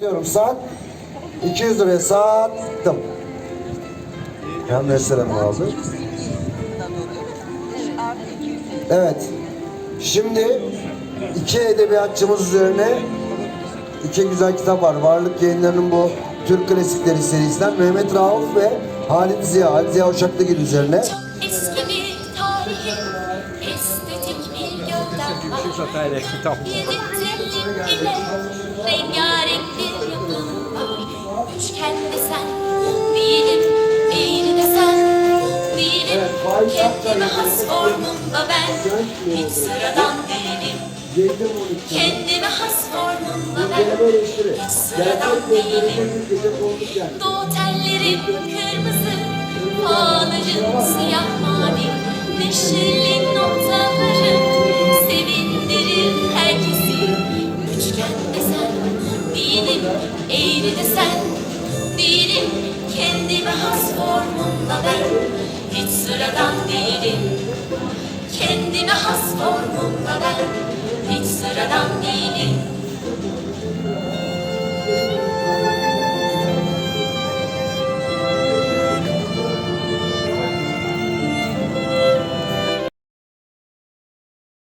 Diyorum saat 200 liraya sattım. Ya mesela mı aldı? Evet. Şimdi iki edebiyatçımız üzerine iki güzel kitap var. Varlık yayınlarının bu Türk klasikleri serisinden Mehmet Rauf ve Halit Ziya, Halit Ziya Uşaklıgil üzerine. Çok eski bir tarihi, estetik bir gövdem var. Zaten kitap. Rengarenk Has formumda ben hiç sıradan değilim. Kendime has formumda ben hiç sıradan değilim. Doğu tellerim kırmızı, ağların siyah mavi, neşeli notalarım sevindirir herkesi. Üçgen desen değilim, eğri desen değilim. Kendime has formumla ben hiç sıradan değilim. Kendime has formumla ben hiç sıradan değilim.